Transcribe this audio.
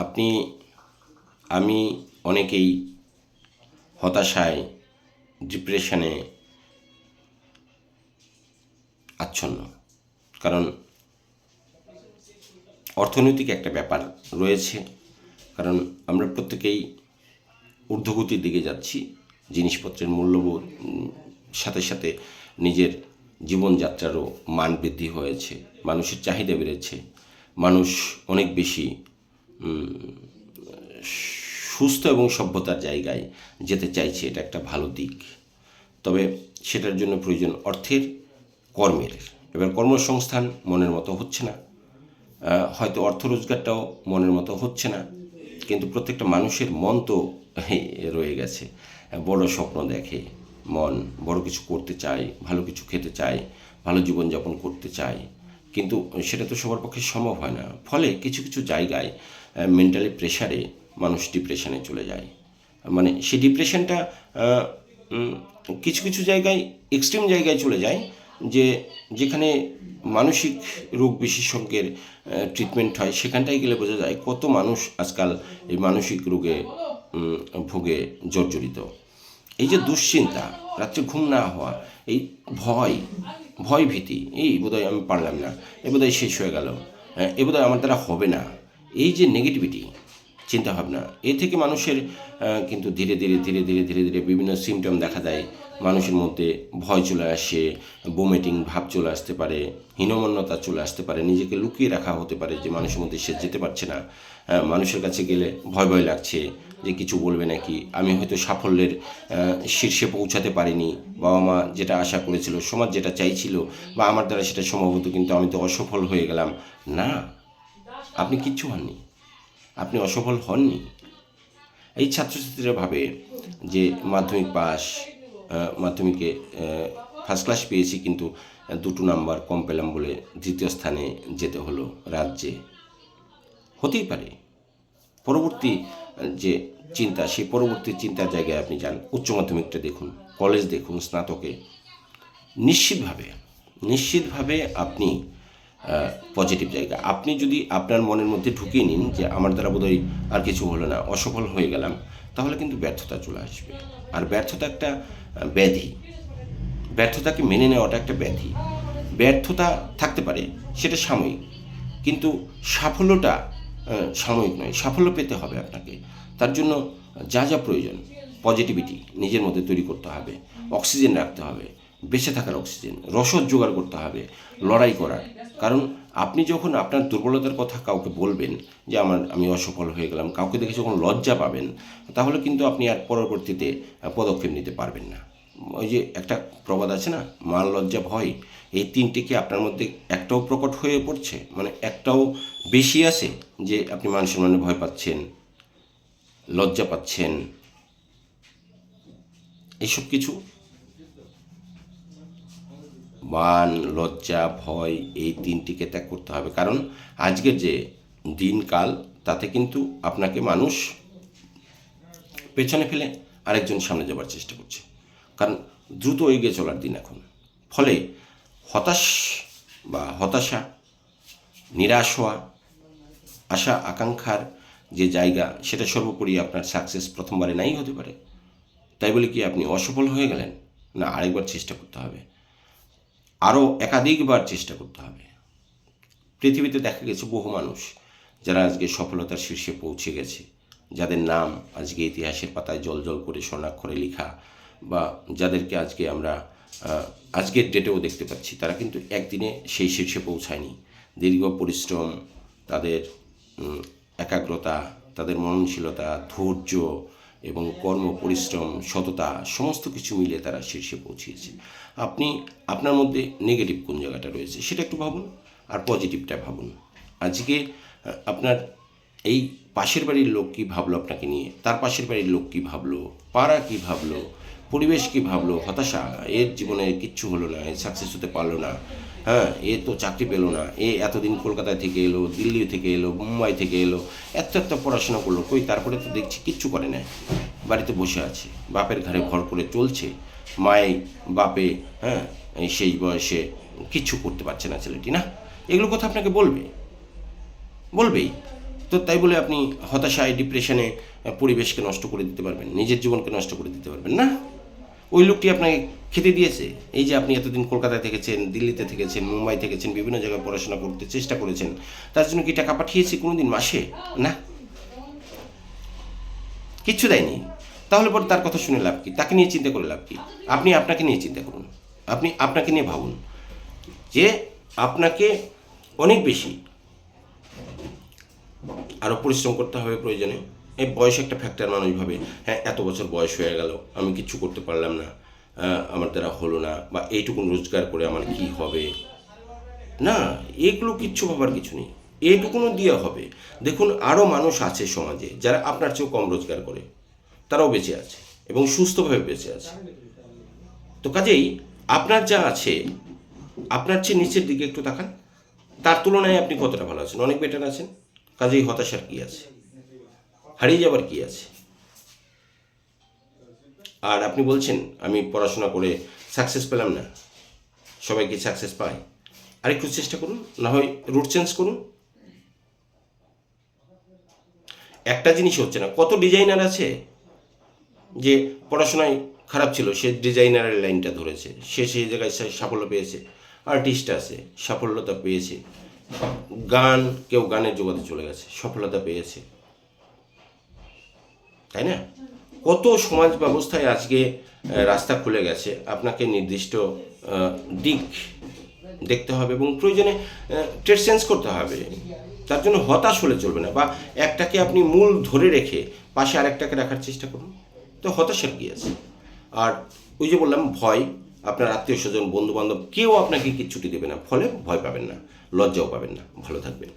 আপনি, আমি অনেকেই হতাশায় ডিপ্রেশনে আচ্ছন্ন। কারণ অর্থনৈতিক একটা ব্যাপার রয়েছে। কারণ আমরা প্রত্যেকেই ঊর্ধ্বগতির দিকে যাচ্ছি, জিনিসপত্রের মূল্যবোধ সাথে সাথে নিজের জীবনযাত্রারও মান বৃদ্ধি হয়েছে, মানুষের চাহিদা বেড়েছে। মানুষ অনেক বেশি সুস্থ এবং সভ্যতার জায়গায় যেতে চাইছে এটা একটা ভালো দিক। তবে সেটার জন্য প্রয়োজন অর্থের, কর্মের। এবার কর্মসংস্থান মনের মতো হচ্ছে না। হয়তো অর্থ রোজগারটাও মনের মতো হচ্ছে না। কিন্তু প্রত্যেকটা মানুষের মন তো রয়ে গেছে। বড় স্বপ্ন দেখে, মন বড় কিছু করতে চায়, ভালো কিছু খেতে চায়, ভালো জীবনযাপন করতে চায়। কিন্তু সেটা তো সবার পক্ষে সম্ভব হয় না। ফলে কিছু কিছু জায়গায় মেন্টালি প্রেশারে মানুষ ডিপ্রেশনে চলে যায়। মানে সেই ডিপ্রেশনটা কিছু কিছু জায়গায় এক্সট্রিম জায়গায় চলে যায় যে যেখানে মানসিক রোগ বিশেষজ্ঞের ট্রিটমেন্ট হয়, সেখানটায় গেলে বোঝা যায় কত মানুষ আজকাল এই মানসিক রোগে ভোগে জর্জরিত। এই যে দুশ্চিন্তা, রাত্রে ঘুম না হওয়া, এই ভয় ভয় ভীতি, এই বোধহয় আমি পারলাম না, এ বোধহয় শেষ হয়ে গেল। এ বোধহয় আমার দ্বারা হবে না। এই যে নেগেটিভিটি চিন্তাভাবনা, এ থেকে মানুষের কিন্তু ধীরে ধীরে ধীরে ধীরে ধীরে ধীরে বিভিন্ন সিমটম দেখা দেয়। মানুষের মধ্যে ভয় চলে আসে বোমেটিং ভাব চলে আসতে পারে, হীনমন্যতা চলে আসতে পারে, নিজেকে লুকিয়ে রাখা হতে পারে যে মানুষের মধ্যে সে যেতে পারছে না। মানুষের কাছে গেলে ভয় ভয় লাগছে যে কিছু বলবে নাকি। আমি হয়তো সাফল্যের শীর্ষে পৌঁছাতে পারিনি, বাবা মা যেটা আশা করেছিল, সমাজ যেটা চাইছিল, বা আমার দ্বারা সেটা সম্ভব হতো, কিন্তু আমি তো অসফল হয়ে গেলাম। না আপনি কিচ্ছু হননি আপনি অসফল হননি? এই ছাত্রছাত্রীরা ভাবে যে মাধ্যমিক পাস মাধ্যমিকে ফার্স্ট ক্লাস পেয়েছি কিন্তু দুটো নাম্বার কম পেলাম বলে দ্বিতীয় স্থানে যেতে হলো রাজ্যে। হতেই পারে। পরবর্তী যে চিন্তা, সেই পরবর্তী চিন্তার জায়গায় আপনি যান, উচ্চ মাধ্যমিকটা দেখুন কলেজ দেখুন, স্নাতকে। নিশ্চিতভাবে নিশ্চিতভাবে আপনি পজিটিভ জায়গা। আপনি যদি আপনার মনের মধ্যে ঢুকিয়ে নিন যে আমার দ্বারা বোধহয় আর কিছু হলো না, অসফল হয়ে গেলাম, তাহলে কিন্তু ব্যর্থতা চলে আসবে। আর ব্যর্থতা একটা ব্যাধি। ব্যর্থতাকে মেনে নেওয়াটা একটা ব্যাধি। ব্যর্থতা থাকতে পারে, সেটা সাময়িক। কিন্তু সাফল্যটা সাময়িক নয়, সাফল্য পেতে হবে আপনাকে। তার জন্য যা যা প্রয়োজন পজিটিভিটি নিজের মধ্যে তৈরি করতে হবে। অক্সিজেন রাখতে হবে। বেঁচে থাকার অক্সিজেন, রসদ জোগাড় করতে হবে, লড়াই করার। কারণ আপনি যখন আপনার দুর্বলতার কথা কাউকে বলবেন যে আমার, আমি অসফল হয়ে গেলাম, কাউকে দেখে যখন লজ্জা পাবেন, তাহলে কিন্তু আপনি আর পরবর্তীতে পদক্ষেপ নিতে পারবেন না। ওই যে একটা প্রবাদ আছে না মান লজ্জা ভয়, এই তিনটে কি আপনার মধ্যে একটাও প্রকট হয়ে পড়ছে? মানে একটাও বেশি আছে যে আপনি মানুষের মানে ভয় পাচ্ছেন, লজ্জা পাচ্ছেন? এইসব কিছু মান লজ্জা ভয়, এই তিনটিকে ত্যাগ করতে হবে। কারণ আজকের যে দিনকাল, তাতে কিন্তু আপনাকে মানুষ পেছনে ফেলে আরেকজন সামনে যাবার চেষ্টা করছে। কারণ দ্রুত এগিয়ে চলার দিন এখন। ফলে হতাশ বা হতাশা, নিরাশ হওয়া, আশা, আকাঙ্ক্ষার যে জায়গা, সেটা সর্বোপরি আপনার সাকসেস প্রথমবারে নাই হতে পারে। তাই বলে কি আপনি অসফল হয়ে গেলেন? না, আরেকবার চেষ্টা করতে হবে। আরও একাধিকবার চেষ্টা করতে হবে। পৃথিবীতে দেখা গেছে বহু মানুষ যারা আজকে সফলতার শীর্ষে পৌঁছে গেছে, যাদের নাম আজকে ইতিহাসের পাতায় জল জল করে স্বর্ণাক্ষরে লেখা বা যাদেরকে আজকে আমরা আজকের ডেটেও দেখতে পাচ্ছি, তারা কিন্তু একদিনে সেই শীর্ষে পৌঁছায়নি। দীর্ঘ পরিশ্রম, তাদের একাগ্রতা, তাদের মননশীলতা, ধৈর্য এবং কর্ম, পরিশ্রম, সততা, সমস্ত কিছু মিলে তারা শীর্ষে পৌঁছিয়েছে। আপনি, আপনার মধ্যে নেগেটিভ কোন জায়গাটা রয়েছে সেটা একটু ভাবুন আর পজিটিভটা ভাবুন। আজকে আপনার এই পাশের বাড়ির লোক কী ভাবলো আপনাকে নিয়ে? তার পাশের বাড়ির লোক কী ভাবলো? পাড়া কী ভাবলো? পরিবেশ কী ভাবলো, হতাশা, এর জীবনে কিচ্ছু হলো না, এ সাকসেস হতে পারল না। হ্যাঁ এ তো চাকরি পেল না, এ এতদিন কলকাতায় থেকে এলো, দিল্লি থেকে এলো, মুম্বাই থেকে এলো, এত এত পড়াশোনা করল, কই তারপরে তো দেখছি কিচ্ছু করে না বাড়িতে বসে আছে, বাপের ঘাড়ে ভর করে চলছে, মায়ে, বাপে হ্যাঁ সেই বয়সে কিচ্ছু করতে পারছে না ছেলেটি, না? এগুলো কথা আপনাকে বলবে? বলবেই। তো তাই বলে আপনি হতাশায় ডিপ্রেশনে পরিবেশকে নষ্ট করে দিতে পারবেন, নিজের জীবনকে নষ্ট করে দিতে পারবেন, না? ওই লোকটি আপনাকে খেতে দিয়েছে? এই যে আপনি এতদিন কলকাতায় থেকেছেন, দিল্লিতে থেকেছেন, মুম্বাই থেকেছেন, বিভিন্ন জায়গায় পড়াশোনা করতে চেষ্টা করেছেন, তার জন্য কি টাকা পাঠিয়েছে কোনোদিন মাসে? না। কিচ্ছু দেয়নি। তাহলে পরে তার কথা শুনে লাভ কি? তাকে নিয়ে চিন্তা করে লাভ কি? আপনি আপনাকে নিয়ে চিন্তা করুন। আপনি আপনাকে নিয়ে ভাবুন যে আপনাকে অনেক বেশি আরও পরিশ্রম করতে হবে প্রয়োজনে। এই বয়স একটা ফ্যাক্টর মানুষ ভাবে হ্যাঁ এত বছর বয়স হয়ে গেল, আমি কিচ্ছু করতে পারলাম না আমার দ্বারা হলো না, বা এইটুকুন রোজগার করে আমার কি হবে? না, এগুলো কিচ্ছু ভাবার কিছু নেই এইটুকুনো দিয়ে হবে। দেখুন আরও মানুষ আছে সমাজে যারা আপনার চেয়েও কম রোজগার করে, তারাও বেঁচে আছে এবং সুস্থভাবে বেঁচে আছে। তো কাজেই আপনার যা আছে, আপনার চেয়ে নিচের দিকে একটু তাকান, তার তুলনায় আপনি কতটা ভালো আছেন? অনেক বেটার আছেন, কাজেই হতাশার কি আছে? হারিয়ে যাবার কি আছে? আর আপনি বলছেন, আমি পড়াশোনা করে সাকসেস পেলাম না। সবাই কি সাকসেস পায়? আরেকটু চেষ্টা করুন, না হয় রুট চেঞ্জ করুন। একটা জিনিস হচ্ছে না, কত ডিজাইনার আছে যে পড়াশোনায় খারাপ ছিল, সে ডিজাইনারের লাইনটা ধরেছে, সে সেই জায়গায় সাফল্য পেয়েছে আর্টিস্ট আছে, সাফল্যতা পেয়েছে, গান, কেউ গানের জগতে চলে গেছে, সফলতা পেয়েছে। তাই না? কত সমাজ ব্যবস্থায় আজকে রাস্তা খুলে গেছে? আপনাকে নির্দিষ্ট দিক দেখতে হবে এবং প্রয়োজনে ট্রেড চেঞ্জ করতে হবে। তার জন্য হতাশ হলে চলবে না। বা একটাকে আপনি মূল ধরে রেখে পাশে আরেকটাকে রাখার চেষ্টা করুন। তো হতাশার কী আছে আর ওই যে বললাম, ভয়। আপনার আত্মীয় স্বজন বন্ধু বান্ধব কেউ আপনাকে কিচ্ছুটি দেবে না। ফলে ভয় পাবেন না, লজ্জাও পাবেন না। ভালো থাকবেন।